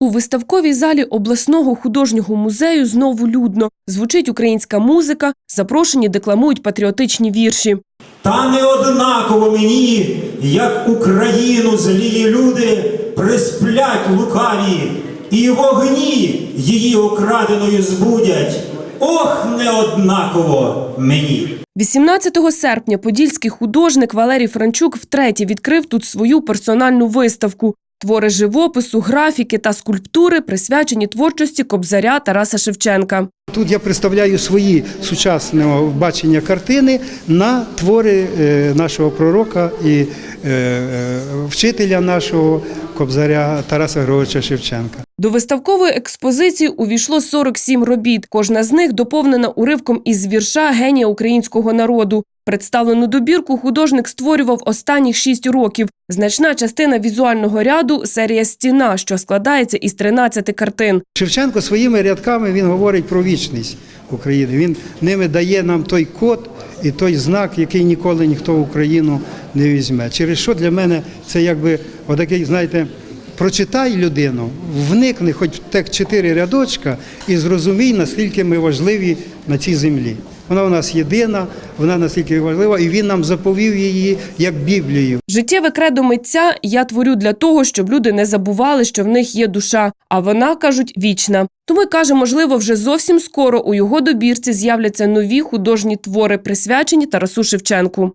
У виставковій залі обласного художнього музею знову людно. Звучить українська музика, запрошені декламують патріотичні вірші. Та не однаково мені, як Україну злії люди присплять лукаві, і вогні її окраденою збудять. Ох, не однаково мені. 18 серпня подільський художник Валерій Франчук втретє відкрив тут свою персональну виставку. Твори живопису, графіки та скульптури присвячені творчості кобзаря Тараса Шевченка. Тут я представляю свої сучасного бачення картини на твори е, нашого пророка і е, е, вчителя нашого кобзаря Тараса Григоровича Шевченка. До виставкової експозиції увійшло 47 робіт. Кожна з них доповнена уривком із вірша генія українського народу. Представлену добірку художник створював останніх шість років. Значна частина візуального ряду серія Стіна, що складається із 13 картин. Шевченко своїми рядками він говорить про вічність України. Він ними дає нам той код і той знак, який ніколи ніхто в Україну не візьме. Через що для мене це якби отакий, знаєте, прочитай людину, вникни хоч в тих чотири рядочка і зрозумій, наскільки ми важливі на цій землі. Вона у нас єдина, вона наскільки важлива, і він нам заповів її як Біблію. Життєве кредо митця я творю для того, щоб люди не забували, що в них є душа, а вона, кажуть, вічна. Тому каже, можливо, вже зовсім скоро у його добірці з'являться нові художні твори, присвячені Тарасу Шевченку.